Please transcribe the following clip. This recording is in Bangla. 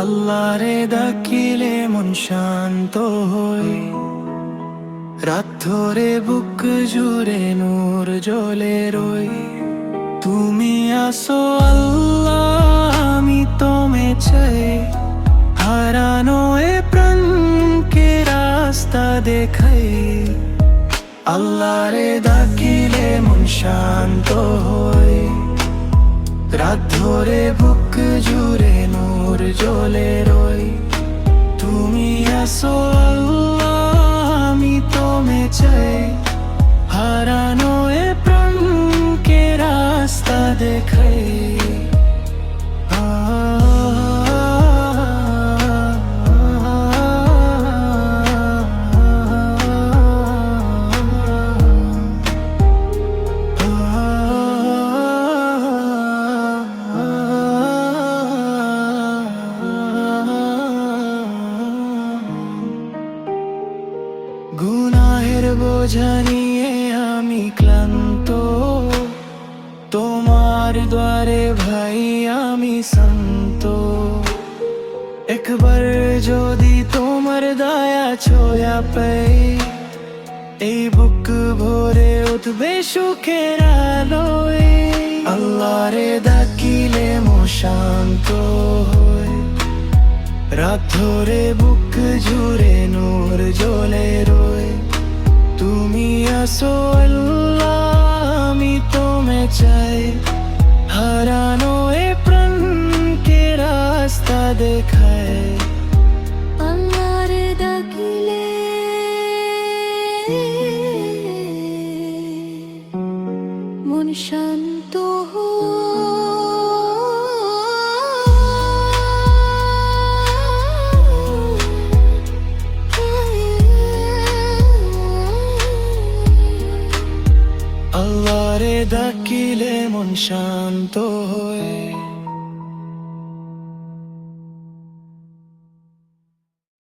আল্লাহরে ডাকিলে মন শান্ত হয়ে রাত ধরে বুক জুড়ে নূর জলে রই। তুমি আসো আল্লাহ, আমি তোমে চাই। হারানো এ প্রাণকে রাস্তা দেখাই। আল্লাহ রে ডাকিলে মন শান্ত হই রাত ধরে বুক জুড়ে নূর জলে রই। তুমি আসো আল্লাহ চাই। হারানো এ প্রাণকে রাস্তা দেখাই। গুনাহের বোঝা নিয়ে আমি ক্লান্ত। তোমার দ্বারে ভাই আমি সন্ত একবার যদি তোমার দয়া ছোয়া পাই, এই বুক ভরে উঠবে সুখের আলোয়। আল্লাহরে ডাকিলে মো শান্ত হয়। রাত ধরে বুক জুড়ে নূর জ্বলে রয়। আল্লাহ আমি তোমে চাই। হারানো এ প্রাণকে রাস্তা দেখায়। আল্লাহরে ডাকিলে মন শান্ত হয়